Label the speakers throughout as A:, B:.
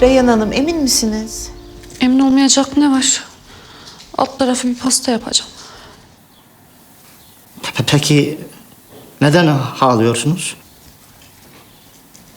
A: Reyhan Hanım emin misiniz?
B: Emin olmayacak ne var? Alt tarafı bir pasta yapacağım.
C: Pe- Peki neden ağlıyorsunuz?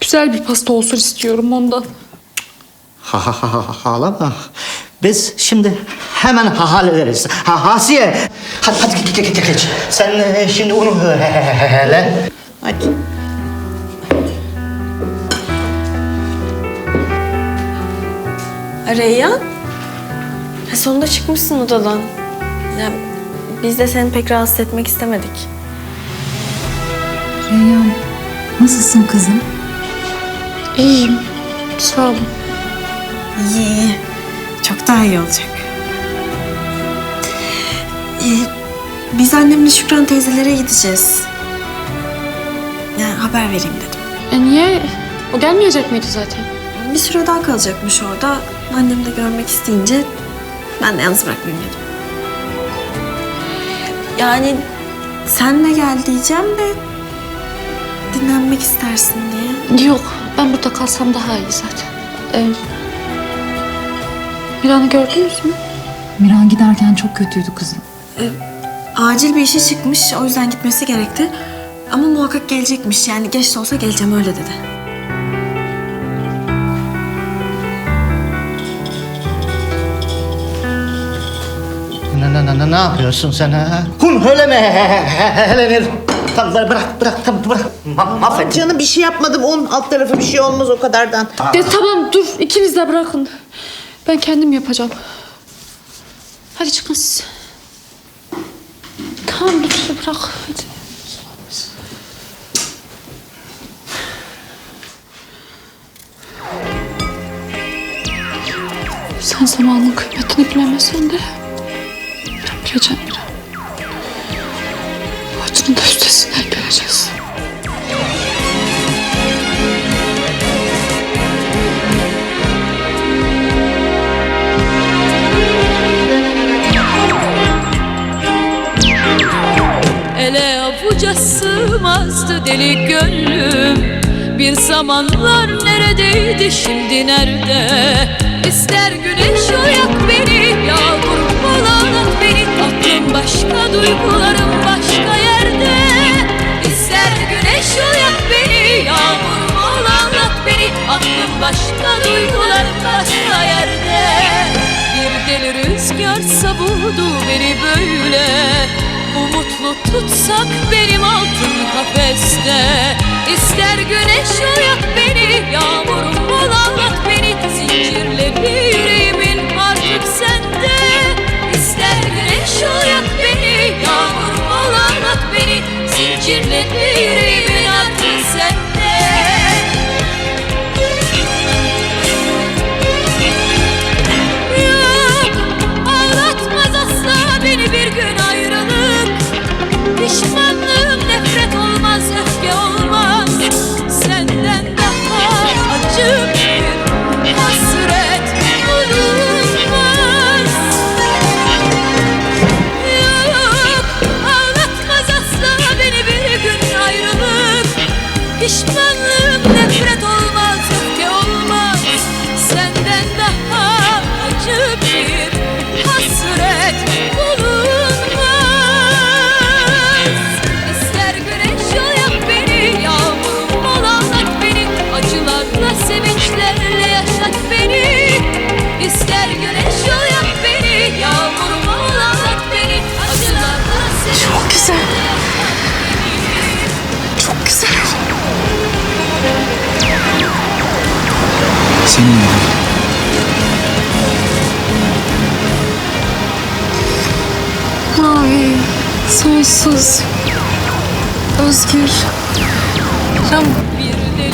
B: Güzel bir pasta olsun istiyorum ondan.
C: Ha ha ha ha ağlama. Biz şimdi hemen ha- hallederiz. Ha Hasiye. Hadi hadi geç geç geç. geç. Sen e, şimdi onu hele.
A: Hadi.
D: Reyyan? Ha, sonunda çıkmışsın odadan. Ya, biz de seni pek rahatsız etmek istemedik.
E: Reyhan, nasılsın kızım?
B: İyiyim. Sağ olun.
D: İyi. Çok daha iyi olacak. Ee, biz annemle Şükran teyzelere gideceğiz. Yani haber vereyim dedim.
B: E niye? O gelmeyecek miydi zaten?
D: Bir süre daha kalacakmış orada. Annem de görmek isteyince ben de yalnız bırakmayayım dedim. Yani senle gel diyeceğim de dinlenmek istersin diye.
B: Yok. Ben burada kalsam daha iyi zaten. E, Miran'ı gördünüz mü?
E: Miran giderken çok kötüydü kızım.
D: Acil bir işi çıkmış o yüzden gitmesi gerekti. Ama muhakkak gelecekmiş yani geç de olsa geleceğim öyle dedi.
C: Ne, ne, ne, ne, yapıyorsun sen ha? Hun öyle mi? Hele bir. Tamam bırak bırak tamam bırak. Ma mahvet.
A: Canım bir şey yapmadım. Onun alt tarafı bir şey olmaz o kadardan.
B: De, tamam dur. ikiniz de bırakın. Ben kendim yapacağım. Hadi çıkın siz. Tamam lütfen bırak. Hadi. Sen zamanın kıymetini bilemesen de ben bileceğim bir an. Bu acının da üstesinden geleceğiz.
F: Ele avuca sığmazdı deli gönlüm Bir zamanlar neredeydi şimdi nerede İster güneş oyak beni Yağmur başka duygularım başka yerde. İster güneş oyak beni Yağmur falan beni. Aklım başka duygularım başka yerde. Bir deli rüzgar savurdu beni böyle. Umutlu tutsak benim altın kafeste. İster güneş oyak beni Yağmurum
B: sonsuz, özgür. Ya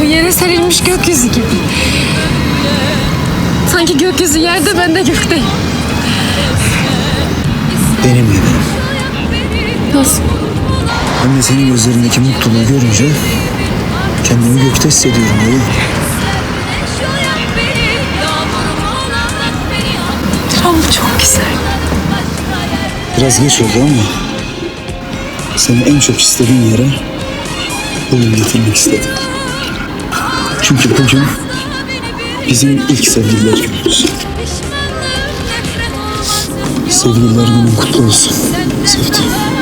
B: bu yere serilmiş gökyüzü gibi. Sanki gökyüzü yerde ben de gökteyim.
G: Benim gibi.
B: Nasıl?
G: Ben de senin gözlerindeki mutluluğu görünce kendimi gökte hissediyorum mi?
B: Tam çok güzel.
G: Biraz geç oldu ama seni en çok istediğim yere bugün getirmek istedim. Çünkü bugün
F: Bizim ilk sevgililer günümüz. Sevgililer günün kutlu olsun. Sevdiğim.